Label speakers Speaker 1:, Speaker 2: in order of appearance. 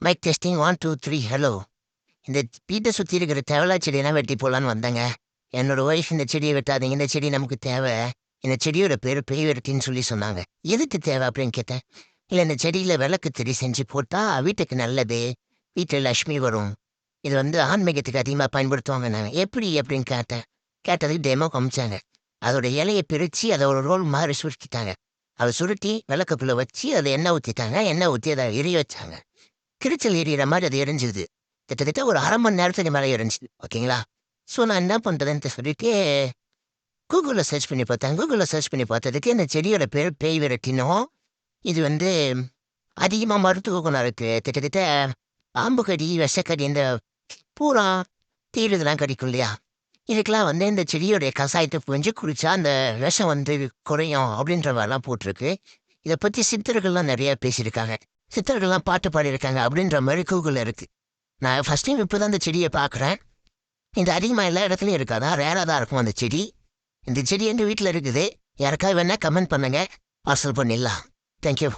Speaker 1: Mic testing one two three hello இந்த வீட்டை சுற்றி இருக்கிற தேவலா செடியெல்லாம் வெட்டி போகலான்னு வந்தேங்க. என்னோட ஒய்ஃப் இந்த செடியை வெட்டாதீங்க. இந்த செடி நமக்கு தேவை. இந்த செடியோட பேர் பேய் விரட்டின்னு சொல்லி சொன்னாங்க. எதுக்கு தேவை அப்படின்னு கேட்டேன். இல்லை இந்த செடியில் விளக்கு திரி செஞ்சு போட்டால் வீட்டுக்கு நல்லது. வீட்டில் லக்ஷ்மி வரும். இது வந்து ஆன்மீகத்துக்கு அதிகமாக பயன்படுத்துவாங்க நான் எப்படி அப்படின்னு கேட்டேன். கேட்டதுக்கு டெமோ காமிச்சாங்க. அதோட இலையை பிரித்து அதை ஒரு ரோல் மாதிரி சுருட்டிட்டாங்க அதை சுருட்டி விளக்குக்குள்ளே வச்சு அதை எண்ணெய் ஊற்றிட்டாங்க எண்ணெய் ஊற்றி அதை எரிய வச்சாங்க. கிரிச்சல் எரியிற மாதிரி அது எரிஞ்சுது கிட்டத்தட்ட ஒரு அரை மணி நேரத்துக்கு மேலே எரிஞ்சுது. ஓகேங்களா? ஸோ நான் என்ன பண்ணுறதுன்ட்டு சொல்லிட்டு கூகுளில் சர்ச் பண்ணி பார்த்தேன். கூகுளில் சர்ச் பண்ணி பார்த்ததுக்கு இந்த செடியோட பேர் பேய் விரட்டினோம் இது வந்து அதிகமாக மருத்துவ குணம் இருக்கு. கிட்டத்தட்ட பாம்பு கடி விஷக்கடி இந்த பூரா தீர் இதெல்லாம் இல்லையா? இதுக்கெல்லாம் வந்து இந்த செடியோடைய கசாயத்தை புரிஞ்சு குடிச்சா அந்த விஷம் வந்து குறையும் அப்படின்ற மாதிரிலாம் போட்டிருக்கு. இதை பற்றி சித்தர்கள்லாம் நிறைய பேசியிருக்காங்க. சித்தர்கள்லாம் பாட்டு பாடியிருக்காங்க அப்படின்ற மாதிரி கூகுளில் இருக்கு. நான் ஃபர்ஸ்ட் டைம் இப்போ தான் இந்த செடியை பார்க்குறேன். இந்த அதிகமாக எல்லா இடத்துலையும் இருக்காதா ரேராக தான் இருக்கும் அந்த செடி. இந்த செடி எங்கள் வீட்டில் இருக்குது. யாருக்காவது வேணால் கமெண்ட் பண்ணுங்க. பார்சல் பண்ணிடலாம். தேங்க்யூ